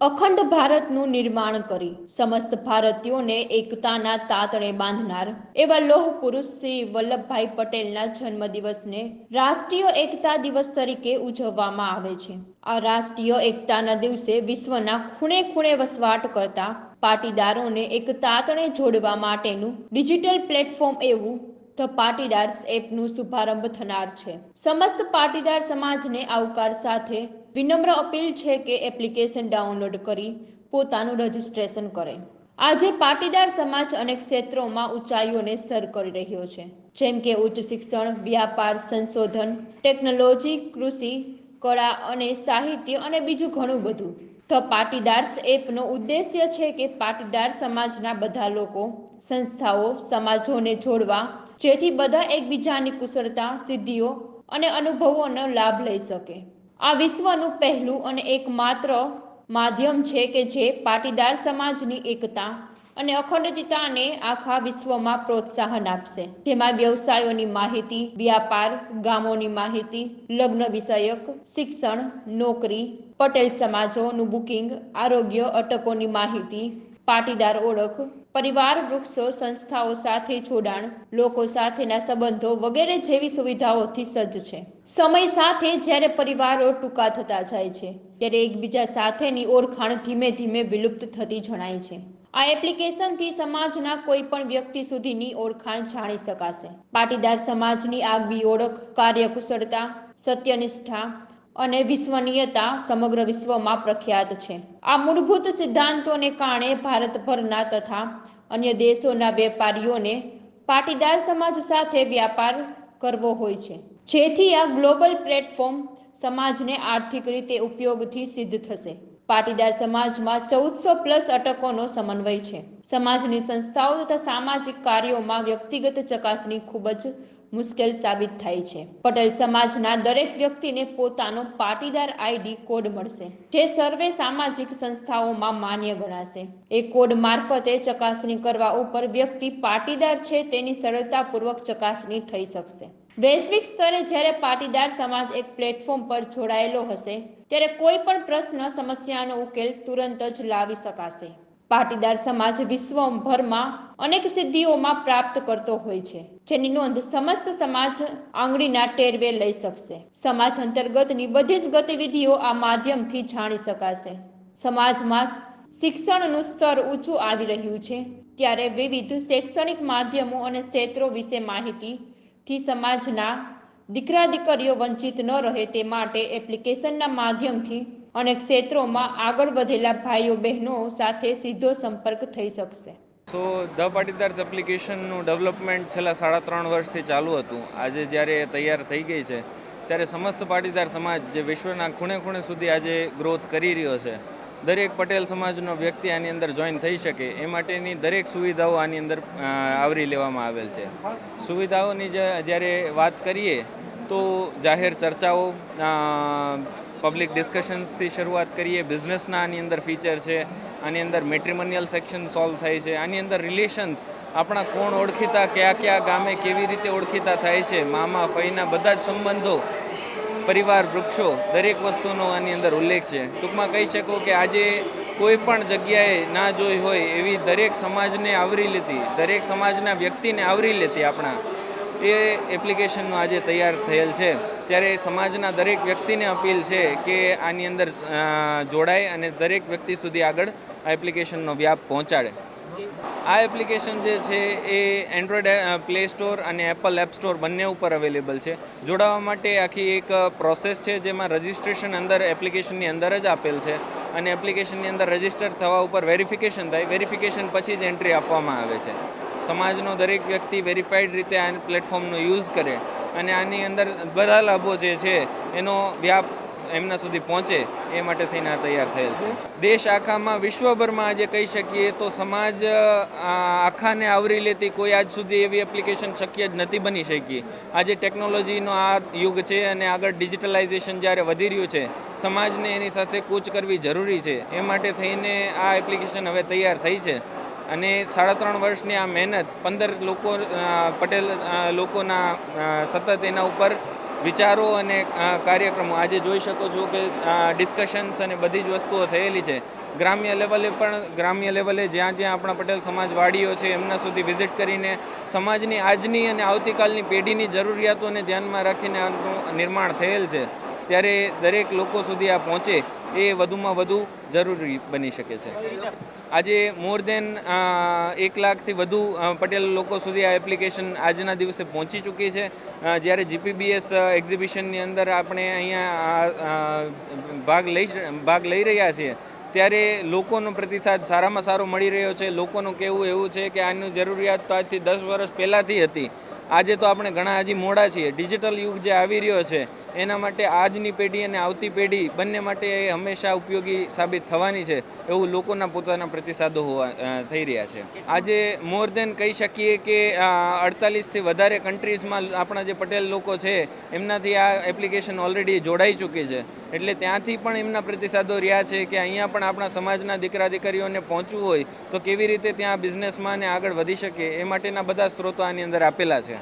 અખંડ ભારતનું નિર્માણ કરી સમસ્ત ભારતીયોને એકતાના તાતણે બાંધનાર એવા લોહ પુરુષ શ્રી વલ્લભભાઈ પટેલના જન્મદિવસને રાષ્ટ્રીય એકતા દિવસ તરીકે ઉજવવામાં આવે છે. આ રાષ્ટ્રીય એકતાના દિવસે વિશ્વના ખૂણે ખૂણે વસવાટ કરતા પાટીદારોને એક તાતણે જોડવા માટેનું ડિજિટલ પ્લેટફોર્મ એવું ધ પાટીદાર્સ એપનું શુભારંભ થનાર છે. સમસ્ત પાટીદાર સમાજને આવકાર સાથે વિનમ્ર અપીલ છે કે એપ્લિકેશન ડાઉનલોડ કરી પોતાનું રજિસ્ટ્રેશન કરે. આજે પાટીદાર સમાજ અનેક ક્ષેત્રોમાં ઊંચાઈઓને સર કરી રહ્યો છે. જેમ કે ઉચ્ચ શિક્ષણ, વ્યાપાર, સંશોધન, ટેકનોલોજી, કૃષિ, કળા અને સાહિત્ય અને બીજું ઘણું બધું. ધ પાટીદાર્સ એપનો ઉદ્દેશ્ય છે કે પાટીદાર સમાજના બધા લોકો, સંસ્થાઓ, સમાજોને જોડવા, જેથી બધા એકબીજાની કુશળતા, સિદ્ધિઓ અને અનુભવોનો લાભ લઈ શકે. આ વિશ્વનું પહેલું અને એકમાત્ર માધ્યમ છે કે જે પાટીદાર સમાજની એકતા અને અખંડિતતાને આખા વિશ્વમાં પ્રોત્સાહન આપશે. જેમાં વ્યવસાયોની માહિતી, વ્યાપાર, ગામોની માહિતી, લગ્ન વિષયક, શિક્ષણ, નોકરી, પટેલ સમાજોનું બુકિંગ, આરોગ્ય, અટકોની માહિતી પાટીદાર ઓળખ, પરિવાર, વૃક્ષો, સંસ્થાઓ સાથે જોડાણ, લોકો સાથેના સંબંધો વગેરે જેવી સુવિધાઓથી સજ્જ છે. સમય સાથે જ્યારે પરિવારો ટૂંકા થતા જાય છે, ત્યારે એકબીજા સાથેની ઓળખાણ ધીમે ધીમે વિલુપ્ત થતી જણાય છે. આ એપ્લિકેશનથી સમાજના કોઈ પણ વ્યક્તિ સુધીની ઓળખાણ જાણી શકાશે. પાટીદાર સમાજની આગવી ઓળખ, કાર્યકુશળતા, સત્યનિષ્ઠા અને વિશ્વનીયતા સમગ્ર વિશ્વમાં પ્રખ્યાત છે. આ મૂળભૂત સિદ્ધાંતોને કારણે ભારતભરના તથા અન્ય દેશોના વેપારીઓને પાટીદાર સમાજ સાથે વ્યાપાર કરવો હોય છે. જેથી આ ગ્લોબલ પ્લેટફોર્મ સમાજને આર્થિક રીતે ઉપયોગથી સિદ્ધ થશે. પાટીદાર સમાજમાં ચૌદસો પ્લસ અટકોનો સમન્વય છે. સમાજની સંસ્થાઓ તથા સામાજિક કાર્યોમાં વ્યક્તિગત ચકાસણી ખૂબ જ મુશ્કેલ સાબિત થાય છે. પટેલ, સમાજના દરેક વ્યક્તિને પોતાનો પાટીદાર આઈડી કોડ મળશે, જે સર્વે સામાજિક સંસ્થાઓમાં માન્ય ગણાશે. એ કોડ મારફતે ચકાસણી કરવા ઉપર વ્યક્તિ પાટીદાર છે તેની સરળતાપૂર્વક ચકાસણી થઈ શકશે. વૈશ્વિક સ્તરે જ્યારે પાટીદાર સમાજ એક પ્લેટફોર્મ પર જોડાયેલો હશે, ત્યારે કોઈ પણ પ્રશ્ન, સમસ્યાનો ઉકેલ તુરંત જ લાવી શકાશે. પાટીદાર સમાજ વિશ્વભરમાં અનેક સિદ્ધિઓમાં પ્રાપ્ત કરતો હોય છે, જેની નોંધ સમસ્ત સમાજ આંગળીના ટેરવે લઈ શકશે. સમાજ અંતર્ગતની બધી જ ગતિવિધિઓ આ માધ્યમથી જાણી શકાશે. સમાજમાં શિક્ષણનું સ્તર ઊંચું આવી રહ્યું છે, ત્યારે વિવિધ શૈક્ષણિક માધ્યમો અને ક્ષેત્રો વિશે માહિતીથી સમાજના દીકરા દીકરીઓ વંચિત ન રહે તે માટે એપ્લિકેશનના માધ્યમથી અને ક્ષેત્રોમાં આગળ વધેલા ભાઈઓ બહેનો સાથે સીધો સંપર્ક થઈ શકશે. સો ધ પાટીદાર્સ એપ્લિકેશનનું ડેવલપમેન્ટ છેલ્લા સાડા ત્રણ વર્ષથી ચાલુ હતું. આજે જ્યારે તૈયાર થઈ ગઈ છે, ત્યારે સમસ્ત પાટીદાર સમાજ જે વિશ્વના ખૂણે ખૂણે સુધી આજે ગ્રોથ કરી રહ્યો છે. દરેક પટેલ સમાજનો વ્યક્તિ આની અંદર જોઈન થઈ શકે, એ માટેની દરેક સુવિધાઓ આની અંદર આવરી લેવામાં આવેલ છે. સુવિધાઓની જ્યારે વાત કરીએ, તો જાહેર ચર્ચાઓ પબ્લિક ડિસ્કશન્સથી શરૂઆત કરીએ. બિઝનેસના આની અંદર ફીચર છે, આની અંદર મેટ્રિમોનિયલ સેક્શન સોલ્વ થાય છે, આની અંદર રિલેશન્સ આપણા કોણ ઓળખીતા, કયા કયા ગામે કેવી રીતે ઓળખીતા થાય છે, મામા, ફઈના બધા જ સંબંધો, પરિવાર, વૃક્ષો, દરેક વસ્તુનો આની અંદર ઉલ્લેખ છે. ટૂંકમાં કહી શકો કે આજે કોઈ પણ જગ્યાએ ના જોઈ હોય એવી દરેક સમાજને આવરી લેતી દરેક સમાજના વ્યક્તિને આવરી લેતી આપણા. એ એપ્લિકેશનનું આજે તૈયાર થયેલ છે. ત્યારે સમાજના દરેક વ્યક્તિને અપીલ છે કે આની અંદર જોડાય અને દરેક વ્યક્તિ સુધી આગળ આ એપ્લિકેશનનો વ્યાપ પહોંચાડે. આ એપ્લિકેશન જે છે એ એન્ડ્રોઈડ પ્લે સ્ટોર અને એપલ એપ સ્ટોર બંને ઉપર અવેલેબલ છે. જોડાવા માટે આખી એક પ્રોસેસ છે જેમાં રજિસ્ટ્રેશન અંદર એપ્લિકેશનની અંદર જ આપેલ છે અને એપ્લિકેશનની અંદર રજિસ્ટર થવા ઉપર વેરિફિકેશન થાય. વેરિફિકેશન પછી જ એન્ટ્રી આપવામાં આવે છે. સમાજનો દરેક વ્યક્તિ વેરીફાઈડ રીતે આ પ્લેટફોર્મનો યુઝ કરે અને આની અંદર બધા લાભો જે છે, એનો વ્યાપ એમના સુધી પહોંચે, એ માટે થઈને આ તૈયાર થયેલ છે. દેશ આખામાં વિશ્વભરમાં આજે કહી શકીએ તો સમાજ આખાને આવરી લેતી કોઈ આજ સુધી એવી એપ્લિકેશન શક્ય જ નથી બની શકી. આજે ટેકનોલોજીનો આ યુગ છે અને આગળ ડિજિટલાઇઝેશન જ્યારે વધી રહ્યું છે, સમાજને એની સાથે કૂચ કરવી જરૂરી છે. એ માટે થઈને આ એપ્લિકેશન હવે તૈયાર થઈ છે. અને સાડા ત્રણ વર્ષની આ મહેનત પંદર લોકો પટેલ લોકોના સતત એના ઉપર વિચારો અને કાર્યક્રમો. આજે જોઈ શકો છો કે ડિસ્કશન્સ અને બધી જ વસ્તુઓ થયેલી છે. ગ્રામ્ય લેવલે પણ, ગ્રામ્ય લેવલે જ્યાં જ્યાં આપણા પટેલ સમાજવાડીઓ છે, એમના સુધી વિઝિટ કરીને સમાજની આજની અને આવતીકાલની પેઢીની જરૂરિયાતોને ધ્યાનમાં રાખીને આનું નિર્માણ થયેલ છે. ત્યારે દરેક લોકો સુધી આ પહોંચે. એ વધુમાં વધુ જરૂરી બની શકે છે. આજે મોર દેન એક લાખથી વધુ પટેલ લોકો સુધી આ એપ્લિકેશન આજના દિવસે પહોંચી ચૂકી છે. જ્યારે જીપીબીએસ એક્ઝિબિશનની અંદર આપણે અહીંયા ભાગ લઈ ભાગ લઈ રહ્યા છીએ, ત્યારે લોકોનો પ્રતિસાદ સારામાં સારો મળી રહ્યો છે. લોકોનું કહેવું એવું છે કે આની જરૂરિયાત તો આજથી દસ વર્ષ પહેલાંથી હતી. આજે તો આપણે ઘણા હજી મોડા છીએ. ડિજિટલ યુગ જે આવી રહ્યો છે, એના માટે આજની પેઢી અને આવતી પેઢી બંને માટે એ હંમેશા ઉપયોગી સાબિત થવાની છે એવું લોકોના પોતાના પ્રતિસાદો હોવા થઈ રહ્યા છે. આજે મોર દેન કહી શકીએ કે અડતાલીસથી વધારે કન્ટ્રીઝમાં આપણા જે પટેલ લોકો છે, એમનાથી આ એપ્લિકેશન ઓલરેડી જોડાઈ ચૂકી છે. એટલે ત્યાંથી પણ એમના પ્રતિસાદો રહ્યા છે કે અહીંયા પણ આપણા સમાજના દીકરા દીકરીઓને પહોંચવું હોય તો કેવી રીતે ત્યાં બિઝનેસમાં આગળ વધી શકે એ માટેના બધા સ્ત્રોતો આની અંદર આપેલા છે.